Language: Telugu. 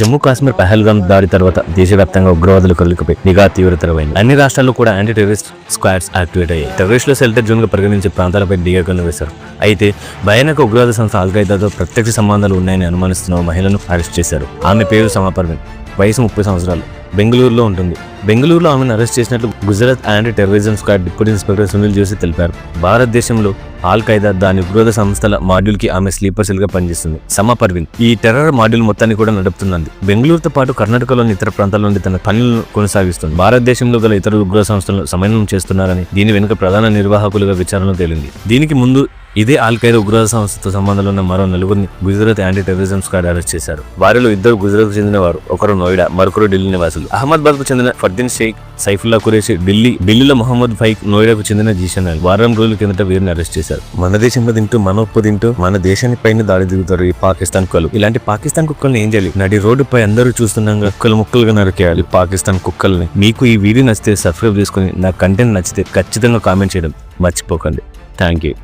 జమ్మూ కాశ్మీర్ పహల్గామ్ దాడి తర్వాత దేశవ్యాప్తంగా ఉగ్రవాదులు కలుగుపై నిఘా తీవ్రతరమైంది అన్ని రాష్ట్రాల్లో కూడా యాంటీ టెర్రరిస్ట్ స్క్వాడ్స్ యాక్టివేట్ అయ్యాయి. టెర్రరిస్టులు సెల్టర్ జోన్గా పరిగణించే ప్రాంతాలపై నిఘాకలను వేశారు. అయితే భయానక ఉగ్రవాద సంస్థ ఆల్ఖైదాతో ప్రత్యక్ష సంబంధాలు ఉన్నాయని అనుమానిస్తున్న మహిళను అరెస్ట్ చేశారు. ఆమె పేరు సమాపర్వీన్. వయసు ముప్పై సంవత్సరాలు. బెంగళూరులో ఉంటుంది. బెంగళూరులో ఆమెను అరెస్ట్ చేసినట్లు Gujarat anti terrorism squad deputy inspector Sunil Joshi తెలిపారు. భారతదేశంలో ఆల్ ఖైదా దాని ఉగ్రద సంస్థల మాడ్యూల్కి ఆమె స్లీపర్ సెల్గా పనిచేస్తుంది. సమా పర్వీన్ ఈ టెర్రర్ మాడ్యూల్ మొత్తాన్ని కూడా నడుపుతున్నది బెంగళూరుతో పాటు కర్ణాటకలోని ఇతర ప్రాంతాల నుండి తన పనులను కొనసాగిస్తుంది. భారతదేశంలో గల ఇతర ఉగ్ర సంస్థలను సమన్వయం చేస్తున్నారని దీని వెనుక ప్రధాన నిర్వాహకులుగా విచారణ తేలింది. దీనికి ముందు ఇదే ఆల్ ఉగ్రవాద సంస్థతో సంబంధాలు ఉన్న మరో నలుగురిని Gujarat anti terrorism squad arrest చేశారు. వారిలో ఇద్దరు గుజరాత్ చెందిన వారు ఒకరు నోయిడా మరొకరు ఢిల్లీ నివాసులు. అహ్మదాబాద్కు చెందిన ఫర్దీన్ షేక్ సైఫుల్లా కురేషి ఢిల్లీ ఢిల్లీలో మొహమ్మద్ ఫైక్ నోయిడాకు చెందిన జీషన్ వారం రోజుల కిందట వీరిని అరెస్ట్ చేశారు. మన దేశంలో తింటూ మన ఉప్పు తింటూ మన దేశాన్ని పైన దాడి దిగుతారు ఈ పాకిస్తాన్ కుక్కలు. ఇలాంటి పాకిస్తాన్ కుక్కల్ని ఏం చేయాలి? నడి రోడ్డుపై అందరూ చూస్తున్నాగా కుక్కలు ముక్కలుగా నరికేయాలి. పాకిస్తాన్ కుక్కల్ని. మీకు ఈ వీడియో నచ్చితే సబ్స్క్రైబ్ చేసుకుని నా కంటెంట్ నచ్చితే ఖచ్చితంగా కామెంట్ చేయడం మర్చిపోకండి. Thank you